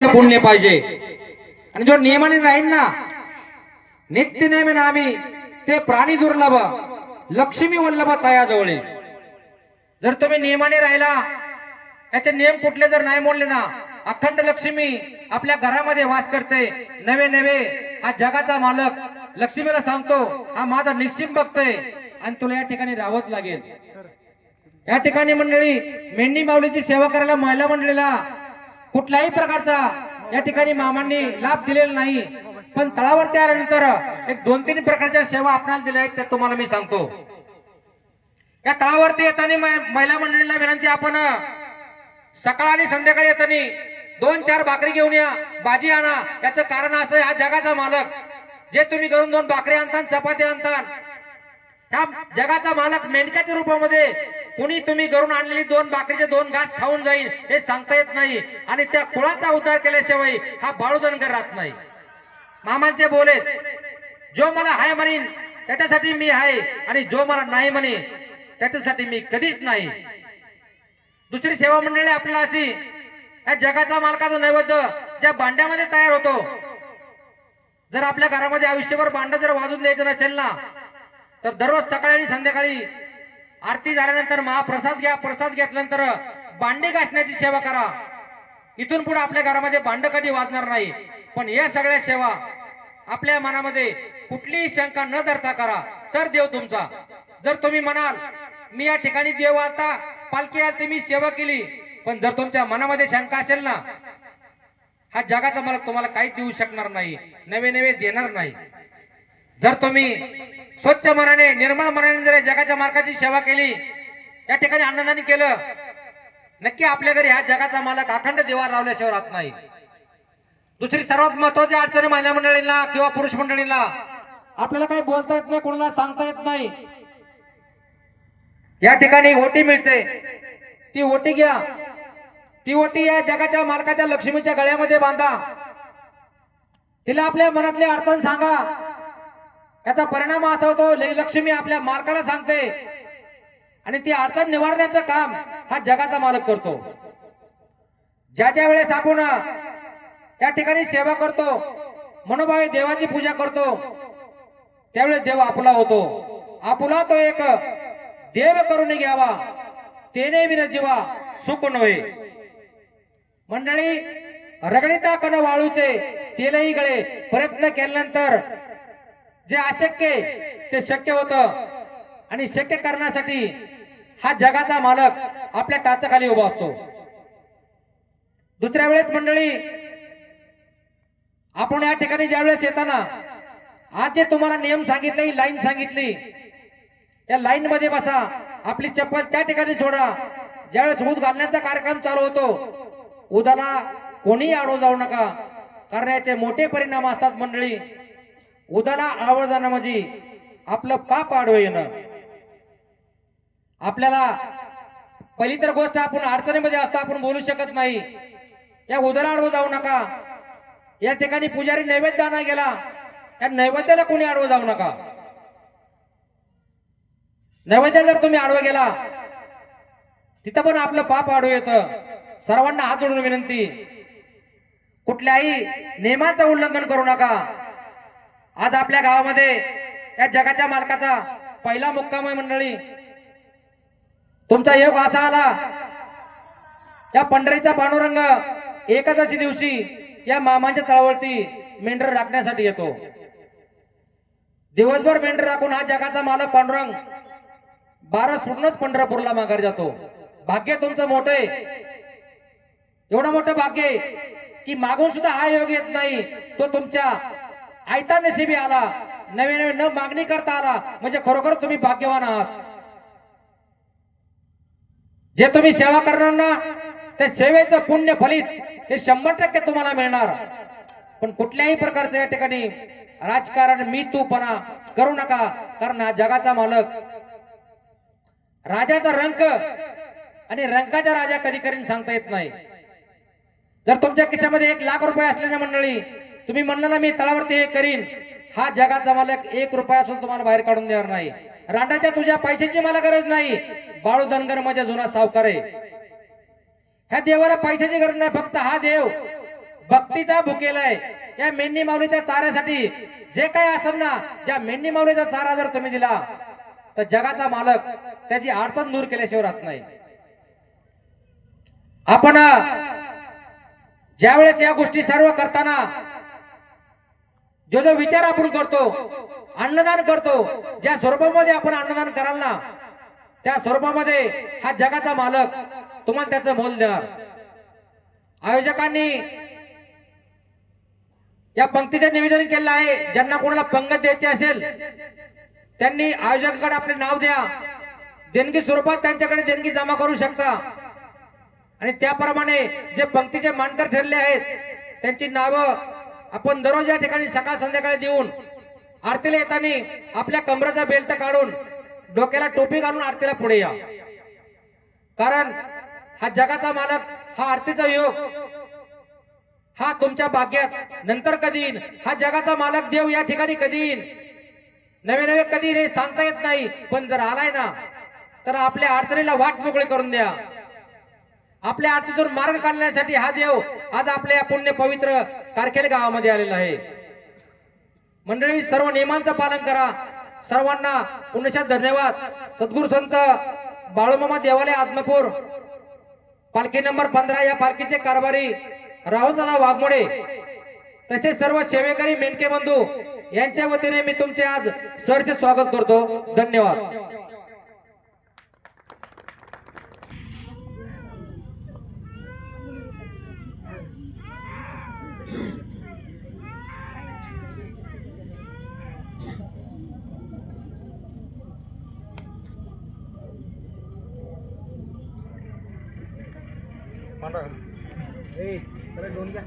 पुण्य पाहिजे. आणि जो नियमाने राहील ना नित्य नेमे आम्ही ते प्राणी दुर्लभ लक्ष्मी वल्लभ तयाजवळ. जर तुम्ही नियमाने राहिला याचे नियम कुठले जर नाही मोडले ना अखंड लक्ष्मी आपल्या घरामध्ये वास करते. नवे नवे हा जगाचा मालक लक्ष्मीला सांगतो हा माझा निश्चित बघतोय आणि तुला या ठिकाणी राहावंच लागेल. या ठिकाणी मंडळी मेंढी माऊलीची सेवा करायला महिला मंडळीला कुठल्याही प्रकारचा या ठिकाणी मामांनी लाभ दिलेला नाही. पण तळावरती आल्यानंतर एक दोन तीन प्रकारच्या सेवा आपल्याला दिल्या आहेत त्या तुम्हाला मी सांगतो. या तळावरती येताना महिला मंडळीला विनंती आपण सकाळ आणि संध्याकाळी येताना दोन चार भाकरी घेऊन या भाजी आणा. याचं कारण असं हा जगाचा मालक. जे तुम्ही घरून दोन भाकरी आणता चपाती आणता ह्या जगाचा मालक मेंढक्याच्या रूपामध्ये कुणी तुम्ही घरून आणलेली दोन भाकरीचे दोन घास खाऊन जाईल हे सांगता येत नाही. आणि त्या कुळाचा उद्धार केल्याशिवाय हा बाळूजनकर राहत नाही. मामांचे बोलेत जो मला हाय म्हणेन त्याच्यासाठी मी आहे आणि जो मला नाही म्हणे त्याच्यासाठी मी कधीच नाही. दुसरी सेवा मंडळी आपल्याला अशी या जगाचा मालकाचा नैवेद्य ज्या भांड्यामध्ये तयार होतो जर आपल्या घरामध्ये आयुष्यभर भांड जर वाजून द्यायचं नसेल ना तर दररोज सकाळी आणि संध्याकाळी आरती झाल्यानंतर महाप्रसाद घ्या प्रसाद घेतल्यानंतर भांडे घासण्याची सेवा करा. इथून पुढे आपल्या घरामध्ये भांड कधी वाजणार नाही. पण या सगळ्या सेवा आपल्या मनामध्ये कुठलीही शंका न धरता करा. तर देव तुमचा. जर तुम्ही म्हणाल मी या ठिकाणी देव आता पालखी आलती मी सेवा केली. पण जर तुमच्या मनामध्ये शंका असेल ना हा जगाचा मालक तुम्हाला काहीच देऊ शकणार नाही. नवे नवे देणार नाही. जर तुम्ही स्वच्छ मनाने निर्मळ मनाने जर जगाच्या मालकाची सेवा केली या ठिकाणी आनंदाने केलं नक्की आपल्या घरी ह्या जगाचा मालक अखंड देवा लावल्याशिवाय राहत नाही. दुसरी सर्वात महत्वाची अडचणी महिला मंडळींना किंवा पुरुष मंडळींना. आपल्याला काही बोलता येत नाही कोणाला सांगता येत नाही. या ठिकाणी ओटी मिळते. ती ओटी घ्या. ती ओटी या जगाच्या मालकाच्या लक्ष्मीच्या गळ्यामध्ये बांधा. तिला आपल्या मनातली अडचण सांगा. याचा परिणाम असा होतो लक्ष्मी आपल्या मालकाला सांगते आणि ती अडचण निवारण्याचं काम हा जगाचा मालक करतो. ज्या ज्या वेळेस आपण या ठिकाणी सेवा करतो मनोभावे देवाची पूजा करतो त्यावेळेस देव आपला होतो. आपुला तो एक देव करून घ्यावा तेने विन जीवा सुख नव्हे. मंडळी रगडिता कण वाळूचे तेलही गळे प्रयत्न केल्यानंतर जे अशक्य ते शक्य होतं. आणि शक्य करण्यासाठी हा जगाचा मालक आपल्या टाचाखाली उभा असतो. दुसऱ्या वेळेस मंडळी आपण या ठिकाणी ज्या वेळेस येताना आज जे तुम्हाला नियम सांगितले ही लाईन सांगितली या लाईन मध्ये बसा आपली चप्पल त्या ठिकाणी सोडा. ज्यावेळेस ऊद घालण्याचा कार्यक्रम चालू होतो उदाला कोणीही आडो जाऊ नका कारण याचे मोठे परिणाम असतात मंडळी. उदाला आवड जाणं म्हणजे आपलं पाप आडवं येणं. आपल्याला पहिली तर गोष्ट आपण अडचणीमध्ये असता आपण बोलू शकत नाही. या उदाला आडवं जाऊ नका. या ठिकाणी पुजारी नैवेद्य आणा गेला. या नैवेद्याला कोणी आडवं जाऊ नका. नैवेद्य जर तुम्ही आडवं गेला तिथं पण आपलं पाप आडवं येतं. सर्वांना हात जोडून विनंती. कुठल्याही नियमाचं उल्लंघन करू नका. आज आपल्या गावामध्ये या जगाच्या मालकाचा पहिला मुक्काम आहे मंडळी. तुमचा योग असा आला या पंढरीचा पांडुरंग एकादशी दिवशी या मामांच्या तळावरती मेंढर राखण्यासाठी येतो. दिवसभर मेंढर राखून हा जगाचा मालक पांडुरंग बारा सोडूनच पंढरपूरला माघार जातो. भाग्य तुमचं मोठं आहे. एवढं मोठं भाग्य की मागून सुद्धा हा योग येत नाही. तो तुमच्या आयता नशिबी आला. नवे नवे न मागणी करता आला. म्हणजे खरोखर तुम्ही भाग्यवान आहात. जे तुम्ही सेवा करणार ना ते सेवेचं पुण्य फलित हे शंभर टक्के तुम्हाला मिळणार. पण कुठल्याही प्रकारचं या ठिकाणी राजकारण मी तूपणा करू नका. कारण हा जगाचा मालक. राजाचा रंक आणि रंकाचा राजा कधी करीन सांगता येत नाही. जर तुमच्या खिशामध्ये एक लाख रुपये असलेल्या मंडळी तुम्ही म्हणलं ना मी तळावरती हे करीन. हा जगाचा मालक एक रुपया असून तुम्हाला बाहेर काढून देणार नाही. रांडाच्या तुझ्या पैशाची मला गरज नाही. बाळू धनगर माझ्या जुना सावकार आहे. ह्या देवाला पैशाची गरज नाही फक्त हा देव भक्तीचा भुकेलाय या मेंढी माऊलीच्या चाऱ्यासाठी जे काही असेल ना ज्या मेंढी माऊलीचा चारा जर तुम्ही दिला तर जगाचा मालक त्याची अडचण दूर केल्याशिवाय राहत नाही. आपण ज्यावेळेस या गोष्टी सर्व करताना जो जो विचार आपण करतो अन्नदान करतो ज्या स्वरूपामध्ये आपण अन्नदान कराल ना त्या स्वरूपामध्ये हा जगाचा मालक तुम्हाला त्याचं मोल देणार. आयोजकांनी या पंक्तीचं निवेदन केलं आहे ज्यांना कोणाला पंगत द्यायची असेल त्यांनी आयोजकाकडे आपले नाव द्या. देणगी स्वरूपात त्यांच्याकडे देणगी जमा करू शकता. आणि त्याप्रमाणे जे पंक्तीचे मानकर ठरले आहेत त्यांची नावं आपण दररोज या ठिकाणी सकाळ संध्याकाळी देऊन आरतीला येताना आपल्या कमराचा बेल्ट काढून डोक्याला टोपी घालून आरतीला पुढे या. कारण हा जगाचा मालक हा आरतीचा योग हा तुमच्या भाग्यात नंतर कधी येईन? हा जगाचा मालक देव या ठिकाणी कधी येईन? नवे नवे कधी हे सांगता येत नाही पण जर आलाय ना तर आपल्या अडचणीला वाट मोकळी करून द्या. आपल्या अडचणीतून मार्ग काढण्यासाठी हा देव आज आपल्या या पुण्य पवित्र कारखेल गावामध्ये आलेला आहे. मंडळी सर्व नियमांचं पालन करा. सर्वांना पुण्यशात धन्यवाद. सद्गुरु संत बाळूमामा देवालय आत्मपूर पालखी नंबर पंधरा या पालखीचे कारभारी राहुलदादा वाघमोडे. तसेच सर्व सेवेकरी मेनके बंधू यांच्या वतीने मी तुमचे आज सरचे स्वागत करतो. धन्यवाद. ए, जरा घेऊन जा.